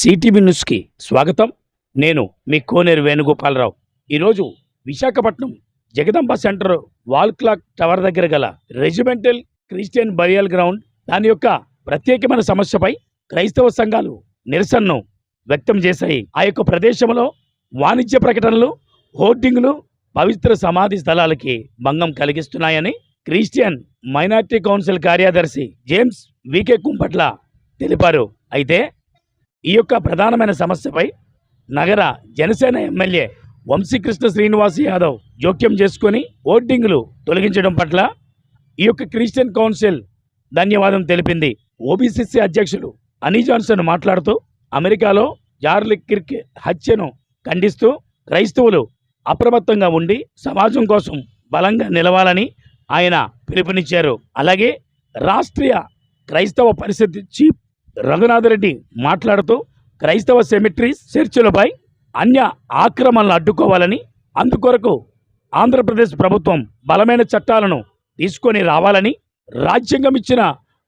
CTV న్యూస్కి స్వాగతం. నేను మీ కోనేరు వేణుగోపాలరావు. ఈరోజు Visakhapatnam Jagadamba centre wall clock tower దగ్గర గల రెజిమెంటల్ క్రిస్టియన్ బరియల్ గ్రౌండ్ దాని యొక్క ప్రత్యేకమైన సమస్యపై క్రైస్తవ సంఘాలు నిరసనను వ్యక్తం చేశాయి. ఆ యొక్క ప్రదేశంలో వాణిజ్య ప్రకటనలు హోర్డింగ్లు పవిత్ర సమాధి స్థలాలకి భంగం కలిగిస్తున్నాయని క్రిస్టియన్ మైనార్టీ కౌన్సిల్ కార్యదర్శి జేమ్స్ వికే కుంపట్ల తెలిపారు. అయితే ఈ యొక్క ప్రధానమైన సమస్యపై నగర జనసేన ఎమ్మెల్యే వంశీకృష్ణ శ్రీనివాస్ యాదవ్ జోక్యం చేసుకొని ఓటింగ్లు తొలగించడం పట్ల ఈ యొక్క క్రిస్టియన్ కౌన్సిల్ ధన్యవాదం తెలిపింది. ఓబీసీసీ అధ్యక్షులు అనీ జాన్సన్ మాట్లాడుతూ అమెరికాలో జార్లి కిర్క్ హత్యను ఖండిస్తూ క్రైస్తవులు అప్రమత్తంగా ఉండి సమాజం కోసం బలంగా నిలవాలని ఆయన పిలుపునిచ్చారు. అలాగే రాష్ట్రీయ క్రైస్తవ పరిషత్ చీఫ్ రఘునాథరెడ్డి మాట్లాడుతూ క్రైస్తవ సెమిట్రీస్ చర్చిలపై అన్య ఆక్రమణలు అడ్డుకోవాలని అందుకొరకు ఆంధ్రప్రదేశ్ ప్రభుత్వం బలమైన చట్టాలను తీసుకొని రావాలని రాజ్యాంగం ఇచ్చిన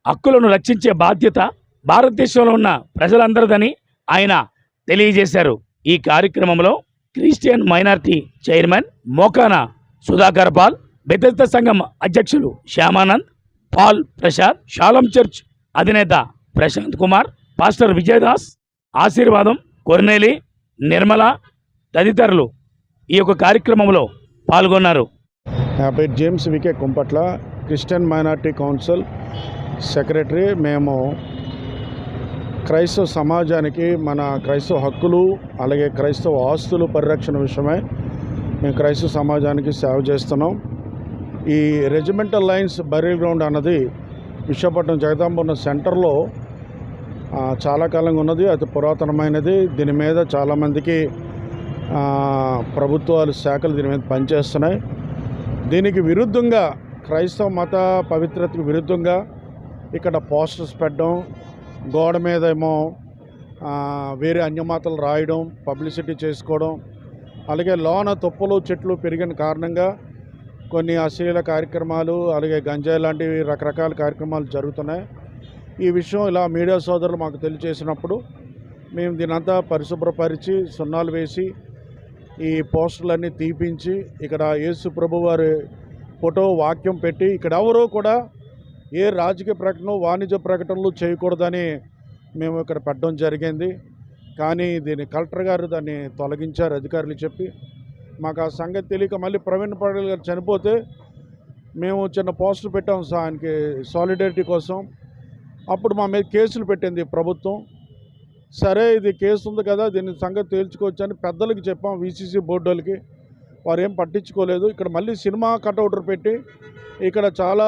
హక్కులను రక్షించే బాధ్యత భారతదేశంలో ఉన్న ప్రజలందరిదని ఆయన తెలియజేశారు. ఈ కార్యక్రమంలో Christian minority chairman Mokana Sudhakar Paul Bethesda సంఘం అధ్యక్షులు Shyamanand Paul Prasad Shalom church అధినేత ప్రశాంత్ కుమార్ పాస్టర్ విజయదాస్ ఆశీర్వాదం కొర్నేలి నిర్మల తదితరులు ఈ యొక్క కార్యక్రమంలో పాల్గొన్నారు. నా పేరు James VK Kumpatla Christian minority council secretary. మేము క్రైస్తవ సమాజానికి మన క్రైస్తవ హక్కులు అలాగే క్రైస్తవ ఆస్తులు పరిరక్షణ విషయమై మేము క్రైస్తవ సమాజానికి సేవ చేస్తున్నాం. ఈ రెజిమెంటల్ లైన్స్ బరీల్ గ్రౌండ్ అన్నది విశాఖపట్నం జగదాంబ సెంటర్లో చాలా కాలంగా ఉన్నది అతి పురాతనమైనది. దీని మీద చాలామందికి ప్రభుత్వాలు శాఖలు దీని మీద పనిచేస్తున్నాయి. దీనికి విరుద్ధంగా క్రైస్తవ మత పవిత్రతకు విరుద్ధంగా ఇక్కడ పోస్టర్స్ పెట్టడం గోడ మీద ఏమో వేరే అన్యమాతలు రాయడం పబ్లిసిటీ చేసుకోవడం అలాగే లోన తుప్పలు చెట్లు పెరిగిన కారణంగా కొన్ని అశ్లీల కార్యక్రమాలు అలాగే గంజాయి లాంటివి రకరకాల కార్యక్రమాలు జరుగుతున్నాయి. ఈ విషయం ఇలా మీడియా సోదరులు మాకు తెలియచేసినప్పుడు మేము దీనంతా పరిశుభ్రపరిచి సున్నాలు వేసి ఈ పోస్టులన్నీ తీపించి ఇక్కడ యేసు ప్రభు వారి ఫోటో వాక్యం పెట్టి ఇక్కడ ఎవరూ కూడా ఏ రాజకీయ ప్రకటన వాణిజ్య ప్రకటనలు చేయకూడదని మేము ఇక్కడ పెట్టడం జరిగింది. కానీ దీని కలెక్టర్ గారు దాన్ని తొలగించారు అధికారులు చెప్పి. మాకు ఆ సంగతి తెలియక మళ్ళీ ప్రవీణ్ పటేల్ గారు చనిపోతే మేము చిన్న పోస్టులు పెట్టాం సార్ ఆయనకి సాలిడారిటీ కోసం. అప్పుడు మా మీద కేసులు పెట్టింది ప్రభుత్వం. సరే ఇది కేసు ఉంది కదా దీని సంగతి తేల్చుకోవచ్చు అని పెద్దలకి చెప్పాం వీసీసీ బోర్డు వారు ఏం పట్టించుకోలేదు. ఇక్కడ మళ్ళీ సినిమా కటౌటర్ పెట్టి ఇక్కడ చాలా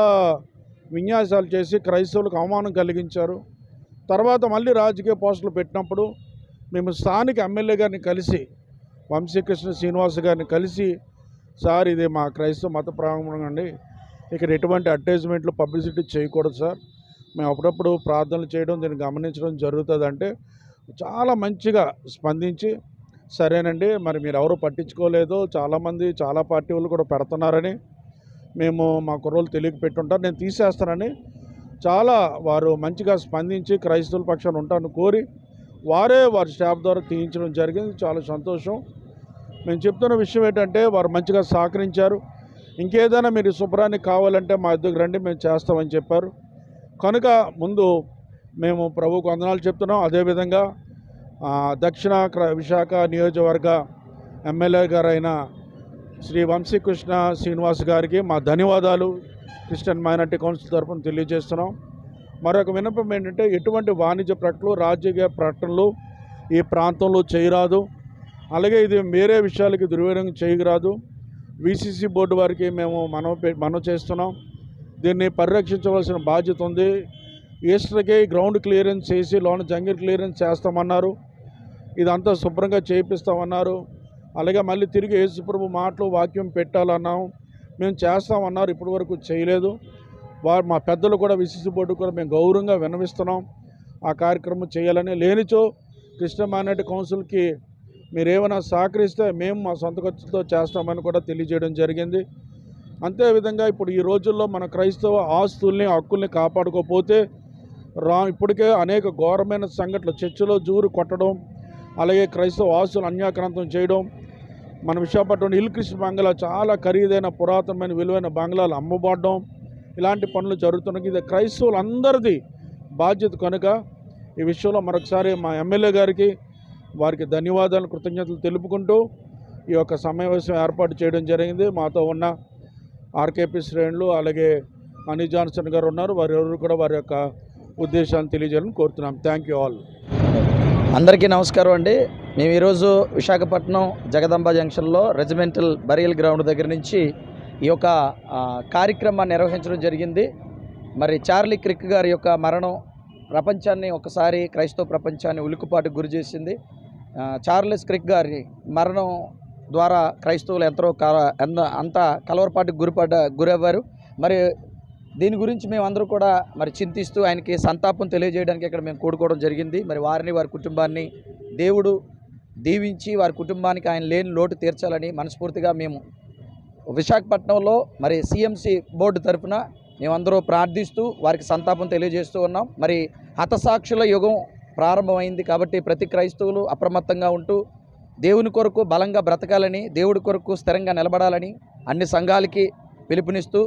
విన్యాసాలు చేసి క్రైస్తవులకు అవమానం కలిగించారు. తర్వాత మళ్ళీ రాజకీయ పోస్టులు పెట్టినప్పుడు మేము స్థానిక ఎమ్మెల్యే గారిని కలిసి వంశీకృష్ణ శ్రీనివాస్ గారిని కలిసి సార్ ఇది మా క్రైస్తవ మత ప్రాంగణం అండి. ఇక్కడ ఎటువంటి అడ్వర్టైజ్మెంట్లు పబ్లిసిటీ చేయకూడదు సార్. మేము అప్పుడప్పుడు ప్రార్థనలు చేయడం దీన్ని గమనించడం జరుగుతుంది అంటే చాలా మంచిగా స్పందించి సరేనండి మరి మీరు ఎవరు పట్టించుకోలేదు చాలామంది చాలా పార్టీ వాళ్ళు కూడా పెడుతున్నారని మేము మా కుర్రోళ్ళు తెలియక పెట్టుంటారు నేను తీసేస్తానని చాలా వారు మంచిగా స్పందించి క్రైస్తవుల పక్షాన ఉంటాను కోరి వారే వారి స్టాఫ్ ద్వారా తీయించడం జరిగింది చాలా సంతోషం. మేము చెప్తున్న విషయం ఏంటంటే వారు మంచిగా సహకరించారు. ఇంకేదైనా మీరు శుభ్రాన్ని కావాలంటే మా ఇద్దరు రండి మేము చేస్తామని చెప్పారు. కనుక ముందు మేము ప్రభుకు వందనాలు చెప్తున్నాం. అదేవిధంగా దక్షిణ క్ర- విశాఖ నియోజకవర్గ ఎమ్మెల్యే గారైన శ్రీ వంశీకృష్ణ శ్రీనివాస్ గారికి మా ధన్యవాదాలు. క్రిస్టియన్ మైనార్టీ కౌన్సిల్ తరఫున తెలియజేస్తున్నాం. మరొక విన్నపం ఏంటంటే ఎటువంటి వాణిజ్య ప్రకటనలు రాజకీయ ప్రకటనలు ఈ ప్రాంతంలో చేయరాదు. అలాగే ఇది వేరే విషయాలకి దుర్వినియోగం చేయరాదు. వీసీసీ బోర్డు వారికి మేము మనం మనం చేస్తున్నాం. దీన్ని పరిరక్షించవలసిన బాధ్యత ఉంది. ఈస్టర్కి గ్రౌండ్ క్లియరెన్స్ చేసి లోన జంగిల్ క్లియరెన్స్ చేస్తామన్నారు. ఇదంతా శుభ్రంగా చేయిస్తామన్నారు అలాగే మళ్ళీ తిరిగి యేసుప్రభు మాటలు వాక్యం పెట్టాలన్నాం. మేము చేస్తామన్నారు ఇప్పటి వరకు చేయలేదు. వారు మా పెద్దలు కూడా విసిసి బోర్డు కూడా మేము గౌరవంగా విన్నవిస్తున్నాం. ఆ కార్యక్రమం చేయాలని లేనిచో కృష్ణ మైనార్టీ కౌన్సిల్కి మీరేమైనా సహకరిస్తే మేము మా సొంత ఖర్చుతో చేస్తామని కూడా తెలియజేయడం జరిగింది. అంతేవిధంగా ఇప్పుడు ఈ రోజుల్లో మన క్రైస్తవ ఆస్తుల్ని హక్కుల్ని కాపాడుకోకపోతే రా ఇప్పటికే అనేక ఘోరమైన సంఘటనలు చర్చిలో జూరు కొట్టడం అలాగే క్రైస్తవ ఆస్తులు అన్యాక్రాంతం చేయడం మన విశాఖపట్నం హిల్ బంగ్లా చాలా ఖరీదైన పురాతనమైన విలువైన బంగ్లాలు అమ్మబడడం ఇలాంటి పనులు జరుగుతున్నాయి ఇది క్రైస్తవులందరిది బాధ్యత కనుక. ఈ విషయంలో మరొకసారి మా ఎమ్మెల్యే గారికి వారికి ధన్యవాదాలు కృతజ్ఞతలు తెలుపుకుంటూ ఈ యొక్క సమావేశం ఏర్పాటు చేయడం జరిగింది. మాతో ఉన్న ఆర్కేపీ శ్రేణులు అలాగే అనీ జాన్సన్ గారు ఉన్నారు. వారి ఎవరు కూడా వారి యొక్క ఉద్దేశాన్ని తెలియజేయాలని కోరుతున్నాం. థ్యాంక్ యూ ఆల్ అందరికీ నమస్కారం అండి. మేము ఈరోజు విశాఖపట్నం జగదంబ జంక్షన్లో రెజిమెంటల్ బరియల్ గ్రౌండ్ దగ్గర నుంచి ఈ యొక్క కార్యక్రమాన్ని నిర్వహించడం జరిగింది. మరి చార్లీ క్రిక్ గారి యొక్క మరణం ప్రపంచాన్ని ఒకసారి క్రైస్తవ ప్రపంచాన్ని ఉలికుపాటు గురి చేసింది. చార్లెస్ క్రిక్ గారి మరణం ద్వారా క్రైస్తవులు ఎంతో ఎంత అంత కలవరపాటుకు గురిపడ్డ గురవ్వారు. మరి దీని గురించి మేము అందరూ కూడా మరి చింతిస్తూ ఆయనకి సంతాపం తెలియజేయడానికి ఇక్కడ మేము కూడుకోవడం జరిగింది. మరి వారిని వారి కుటుంబాన్ని దేవుడు దీవించి వారి కుటుంబానికి ఆయన లేని లోటు తీర్చాలని మనస్ఫూర్తిగా మేము విశాఖపట్నంలో మరి సిఎంసి బోర్డు తరఫున మేమందరూ ప్రార్థిస్తూ వారికి సంతాపం తెలియజేస్తూ ఉన్నాం. మరి హతసాక్షుల యుగం ప్రారంభమైంది కాబట్టి ప్రతి క్రైస్తవులు అప్రమత్తంగా ఉంటూ దేవుని కొరకు బలంగా బ్రతకాలని దేవుడి కొరకు స్థిరంగా నిలబడాలని అన్ని సంఘాలకి పిలుపునిస్తూ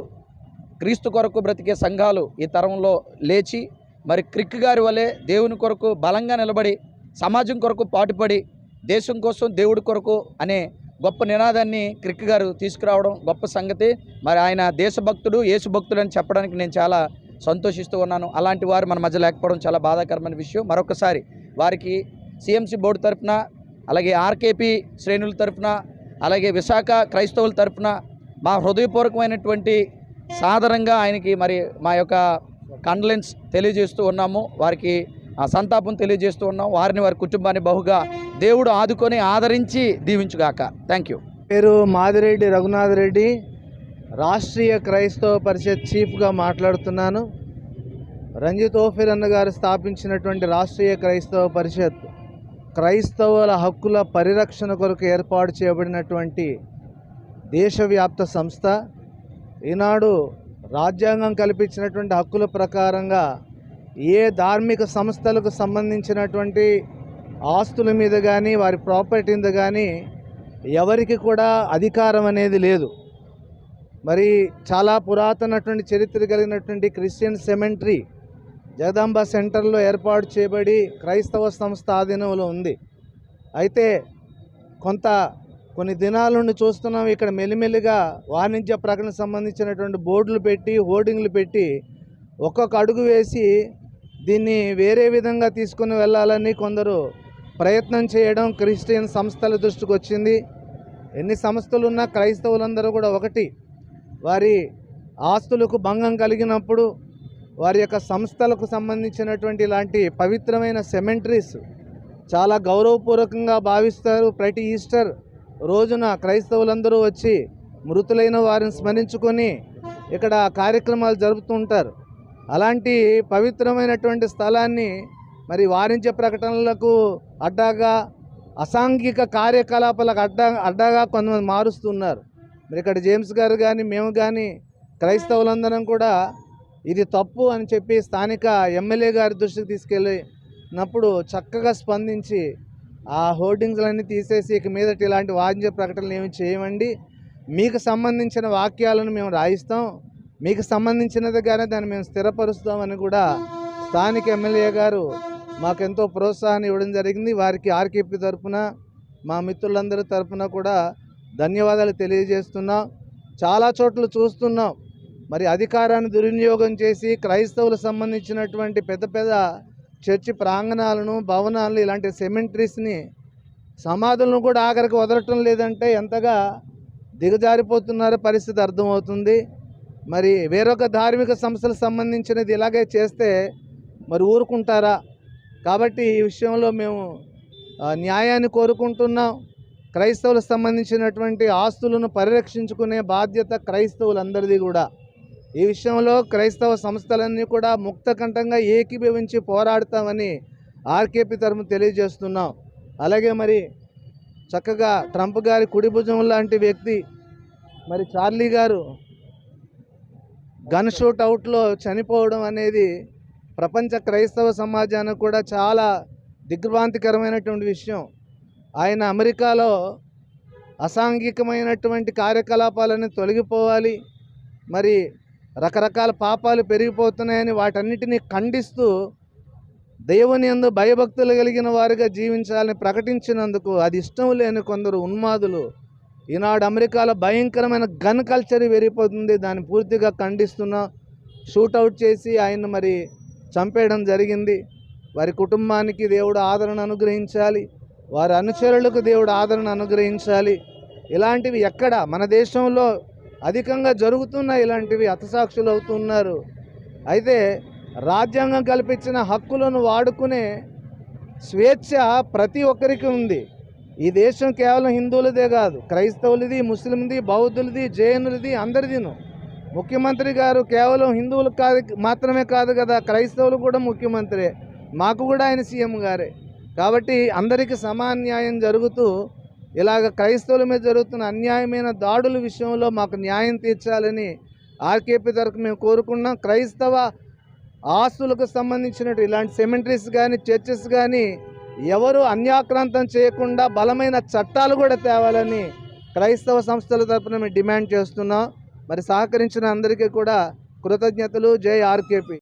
క్రీస్తు కొరకు బ్రతికే సంఘాలు ఈ తరంలో లేచి మరి క్రిక్ గారి వలె దేవుని కొరకు బలంగా నిలబడి సమాజం కొరకు పాటుపడి దేశం కోసం దేవుడి కొరకు అనే గొప్ప నినాదాన్ని క్రిక్ గారు తీసుకురావడం గొప్ప సంగతి. మరి ఆయన దేశభక్తుడు యేసుభక్తుడు అని చెప్పడానికి నేను చాలా సంతోషిస్తూ ఉన్నాను. అలాంటి వారు మన మధ్య లేకపోవడం చాలా బాధాకరమైన విషయం. మరొకసారి వారికి సిఎంసి బోర్డు తరఫున అలాగే ఆర్కేపీ శ్రేణుల తరఫున అలాగే విశాఖ క్రైస్తవుల తరఫున మా హృదయపూర్వకమైనటువంటి సాధారణంగా ఆయనకి మరి మా యొక్క కండలెన్స్ తెలియజేస్తూ ఉన్నాము. వారికి ఆ సంతాపం తెలియజేస్తూ ఉన్నాం వారిని వారి కుటుంబాన్ని బహుగా దేవుడు ఆదుకొని ఆదరించి దీవించుగాక. థ్యాంక్ యూ పేరు మాదిరెడ్డి రఘునాథ్ రెడ్డి రాష్ట్రీయ క్రైస్తవ పరిషత్ చీఫ్గా మాట్లాడుతున్నాను. రంజిత్ ఓఫిర్ అన్న గారు స్థాపించినటువంటి రాష్ట్రీయ క్రైస్తవ పరిషత్ క్రైస్తవుల హక్కుల పరిరక్షణ కొరకు ఏర్పాటు చేయబడినటువంటి దేశవ్యాప్త సంస్థ ఈనాడు రాజ్యాంగం కల్పించినటువంటి హక్కుల ప్రకారంగా ఏ ధార్మిక సంస్థలకు సంబంధించినటువంటి ఆస్తుల మీద కానీ వారి ప్రాపర్టీ మీద కానీ ఎవరికి కూడా అధికారం అనేది లేదు. మరి చాలా పురాతనటువంటి చరిత్ర కలిగినటువంటి క్రిస్టియన్ సెమెంటరీ జగదాంబ సెంటర్లో ఏర్పాటు చేయబడి క్రైస్తవ సంస్థ ఆధీనంలో ఉంది. అయితే కొంత కొన్ని దినాల నుండి చూస్తున్నాం ఇక్కడ మెల్లిమెల్లిగా వాణిజ్య ప్రకటన సంబంధించినటువంటి బోర్డులు పెట్టి హోర్డింగ్లు పెట్టి ఒక్కొక్క అడుగు వేసి దీన్ని వేరే విధంగా తీసుకుని వెళ్ళాలని కొందరు ప్రయత్నం చేయడం క్రిస్టియన్ సంస్థల దృష్టికి వచ్చింది. ఎన్ని సంస్థలు ఉన్నా క్రైస్తవులందరూ కూడా ఒకటి. వారి ఆస్తులకు భంగం కలిగినప్పుడు వారి యొక్క సంస్థలకు సంబంధించినటువంటి ఇలాంటి పవిత్రమైన సెమెంటరీస్ చాలా గౌరవపూర్వకంగా భావిస్తారు. ప్రతి ఈస్టర్ రోజున క్రైస్తవులందరూ వచ్చి మృతులైన వారిని స్మరించుకొని ఇక్కడ కార్యక్రమాలు జరుపుతుంటారు అలాంటి పవిత్రమైనటువంటి స్థలాన్ని మరి వారించే ప్రకటనలకు అడ్డాగా అసాంఘిక కార్యకలాపాలకు అడ్డా అడ్డాగా కొంతమంది మారుస్తున్నారు మరి ఇక్కడ జేమ్స్ గారు కానీ మేము కానీ క్రైస్తవులందరం కూడా ఇది తప్పు అని చెప్పి స్థానిక ఎమ్మెల్యే గారి దృష్టికి తీసుకెళ్ళినప్పుడు చక్కగా స్పందించి ఆ హోర్డింగ్స్లన్నీ తీసేసి ఇక మీదట ఇలాంటి వాణిజ్య ప్రకటనలు ఏమి చేయమండి. మీకు సంబంధించిన వాక్యాలను మేము రాయిస్తాం. మీకు సంబంధించినదిగానే దాన్ని మేము స్థిరపరుస్తామని కూడా స్థానిక ఎమ్మెల్యే గారు మాకెంతో ప్రోత్సాహం ఇవ్వడం జరిగింది. వారికి ఆర్కేపీ తరఫున మా మిత్రులందరి తరఫున కూడా ధన్యవాదాలు తెలియజేస్తున్నాం. చాలా చోట్ల చూస్తున్నాం. మరి అధికారాన్ని దుర్వినియోగం చేసి క్రైస్తవులకు సంబంధించినటువంటి పెద్ద పెద్ద చర్చి ప్రాంగణాలను భవనాలను ఇలాంటి సెమెంటరీస్ని సమాధులను కూడా ఆఖరికి వదలటం లేదంటే ఎంతగా దిగజారిపోతున్నారో పరిస్థితి అర్థమవుతుంది. మరి వేరొక ధార్మిక సంస్థలకు సంబంధించినది ఇలాగే చేస్తే మరి ఊరుకుంటారా? కాబట్టి ఈ విషయంలో మేము న్యాయాన్ని కోరుకుంటున్నాం. క్రైస్తవులకు సంబంధించినటువంటి ఆస్తులను పరిరక్షించుకునే బాధ్యత క్రైస్తవులందరిది కూడా. ఈ విషయంలో క్రైస్తవ సంస్థలన్నీ కూడా ముక్తకంఠంగా ఏకీభవించి పోరాడతామని ఆర్కేపీ తరఫున తెలియజేస్తున్నాం. అలాగే మరి చక్కగా ట్రంప్ గారి కుడి భుజం లాంటి వ్యక్తి మరి చార్లీ గారు గన్ షూట్ అవుట్లో చనిపోవడం అనేది ప్రపంచ క్రైస్తవ సమాజానికి కూడా చాలా దిగ్భ్రాంతికరమైనటువంటి విషయం. ఆయన అమెరికాలో అసాంఘికమైనటువంటి కార్యకలాపాలన్నీ తొలగిపోవాలి. మరి రకరకాల పాపాలు పెరిగిపోతున్నాయని వాటన్నిటిని ఖండిస్తూ దేవుని యందు భయభక్తులు కలిగిన వారిగా జీవించాలని ప్రకటించినందుకు అది ఇష్టం లేని కొందరు ఉన్మాదులు. ఈనాడు అమెరికాలో భయంకరమైన గన్ కల్చర్ పెరిగిపోతుంది. దాన్ని పూర్తిగా ఖండిస్తున్నా షూటౌట్ చేసి ఆయన్ని మరి చంపేయడం జరిగింది. వారి కుటుంబానికి దేవుడు ఆదరణ అనుగ్రహించాలి. వారి అనుచరులకు దేవుడు ఆదరణ అనుగ్రహించాలి. ఇలాంటివి ఎక్కడ? మన దేశంలో అధికంగా జరుగుతున్నాయి ఇలాంటివి హతసాక్షులు అవుతున్నారు అయితే రాజ్యాంగం కల్పించిన హక్కులను వాడుకునే స్వేచ్ఛ ప్రతి ఒక్కరికి ఉంది. ఈ దేశం కేవలం హిందువులదే కాదు క్రైస్తవులది ముస్లింది బౌద్ధులది జైనులది అందరిదిను. ముఖ్యమంత్రి గారు కేవలం హిందువులు కాదు మాత్రమే కాదు కదా క్రైస్తవులు కూడా ముఖ్యమంత్రి. మాకు కూడా ఆయన సీఎం గారే. కాబట్టి అందరికీ సమాన్యాయం జరుగుతూ ఇలాగ క్రైస్తవుల మీద జరుగుతున్న అన్యాయమైన దాడుల విషయంలో మాకు న్యాయం తీర్చాలని ఆర్కేపీ తరఫు మేము కోరుకున్నాం. క్రైస్తవ ఆస్తులకు సంబంధించినట్టు ఇలాంటి సెమెంటరీస్ కానీ చర్చెస్ కానీ ఎవరు అన్యాక్రాంతం చేయకుండా బలమైన చట్టాలు కూడా తేవాలని క్రైస్తవ సంస్థల తరపున మేము డిమాండ్ చేస్తున్నాం. మరి సహకరించిన అందరికీ కూడా కృతజ్ఞతలు. జై ఆర్కేపీ.